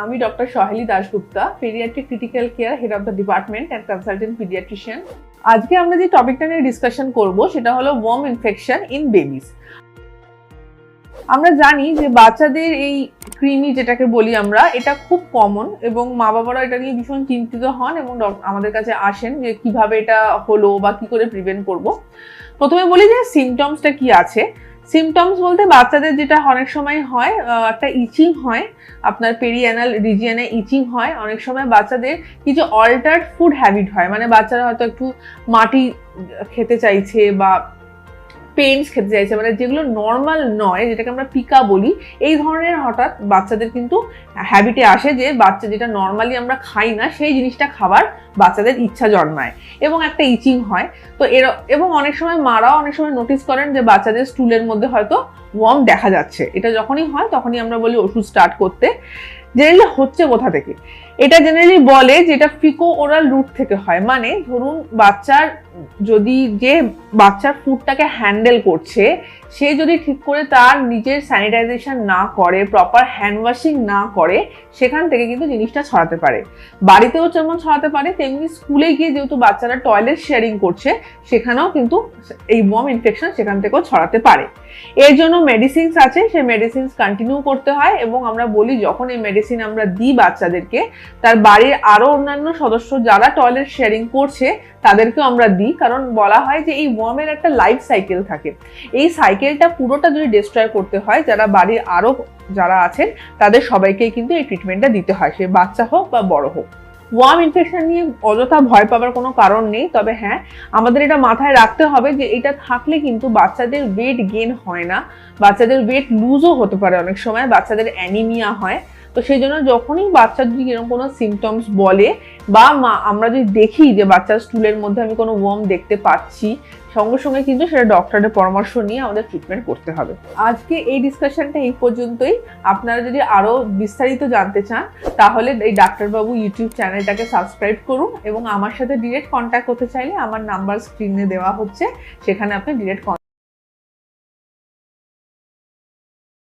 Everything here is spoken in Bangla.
আমি doctor Saheli Dasgupta paediatric critical care head of the department and consultant paediatrician আজকে আমরা যে টপিকটা নিয়ে ডিসকাশন করব, সেটা হলো ওয়ার্ম ইনফেকশন ইন বেবিস আমরা জানি যে বাচ্চাদের এই কৃমি যেটাকে বলি আমরা, এটা খুব কমন এবং মা বাবারা এটা নিয়ে ভীষণ চিন্তিত হন এবং আমাদের কাছে আসেন যে কীভাবে এটা হলো বা কি করে প্রিভেন্ট করব। প্রথমে বলি যে সিমটমসটা কি আছে। সিমটমস বলতে বাচ্চাদের যেটা অনেক সময় হয় একটা ইচিং হয়, আপনার পেরিয়ানাল রিজিয়ানে ইচিং হয়, অনেক সময় বাচ্চাদের কিছু অল্টার্ড ফুড হ্যাবিট হয়। মানে বাচ্চারা হয়তো একটু মাটি খেতে চাইছে বা পেন্টস খেতে চাইছে। মানে যেগুলো নর্মাল নয়, যেটাকে আমরা পিকা বলি, এই ধরনের হঠাৎ বাচ্চাদের কিন্তু হ্যাবিটে আসে যে বাচ্চা যেটা নর্মালি আমরা খাই না, সেই জিনিসটা খাবার বাচ্চাদের ইচ্ছা জন্মায় এবং একটা ইচিং হয়। তো এর, এবং অনেক সময় মারাও অনেক সময় নোটিস করেন যে বাচ্চাদের স্টুলের মধ্যে হয়তো ওয়ার্ম দেখা যাচ্ছে। এটা যখনই হয়, তখনই আমরা বলি ওষুধ স্টার্ট করতে। জেনারেলি হচ্ছে কোথা থেকে। এটা জেনারেলি বলে যেটা ফিকো ওরাল রুট থেকে হয়। মানে ধরুন বাচ্চার যদি যে বাচ্চার ফুডটাকে হ্যান্ডেল করছে, সে যদি ঠিক করে তার নিজের স্যানিটাইজেশন না করে প্রপার হ্যান্ড ওয়াশিং না করে, সেখান থেকে কিন্তু জিনিসটা ছড়াতে পারে। বাড়িতেও যেমন ছড়াতে পারে, তেমনি স্কুলে গিয়ে যেহেতু বাচ্চারা টয়লেট শেয়ারিং করছে, সেখানেও কিন্তু এই বম ইনফেকশন সেখান থেকেও ছড়াতে পারে। এর জন্য মেডিসিনস আছে, সেই মেডিসিনস কন্টিনিউ করতে হয় এবং আমরা বলি যখন এই মেডিসিন আমরা দিই বাচ্চাদেরকে তার বাড়ির আরও অন্যান্য সদস্য যারা টয়লেট শেয়ারিং করছে, তাদেরকেও আমরা দিই। কারণ বলা হয় যে এই ওয়ার্মের একটা লাইফ সাইকেল থাকে। এই সাইকেলটা পুরোটা যদি ডিস্ট্রয় করতে হয়, যারা বাড়ির আরও যারা আছেন, তাদের সবাইকেই কিন্তু এই ট্রিটমেন্টটা দিতে হয়। সে বাচ্চা হোক বা বড় হোক। ওয়ার্ম ইনফেকশন নিয়ে অযথা ভয় পাওয়ার কোনো কারণ নেই। তবে হ্যাঁ আমাদের এটা মাথায় রাখতে হবে যে এটা থাকলে কিন্তু বাচ্চাদের ওয়েট গেন হয় না। বাচ্চাদের ওয়েট লুজও হতে পারে অনেক সময়। বাচ্চাদের অ্যানিমিয়া হয়। তো সেই জন্য যখনই বাচ্চার যদি এরকম কোনো সিমটমস বলে বা মা, আমরা যদি দেখি যে বাচ্চার স্টুলের মধ্যে আমি কোনো ওয়ার্ম দেখতে পাচ্ছি, সঙ্গে সঙ্গে কিন্তু সেটা ডক্টরের পরামর্শ নিয়ে আমাদের ট্রিটমেন্ট করতে হবে। আজকে এই ডিসকাশনটা এই পর্যন্তই। আপনারা যদি আরও বিস্তারিত জানতে চান, তাহলে এই ডাক্তারবাবু ইউটিউব চ্যানেলটাকে সাবস্ক্রাইব করুন এবং আমার সাথে ডিরেক্ট কন্ট্যাক্ট করতে চাইলে আমার নাম্বার স্ক্রিনে দেওয়া হচ্ছে, সেখানে আপনি ডিরেক্ট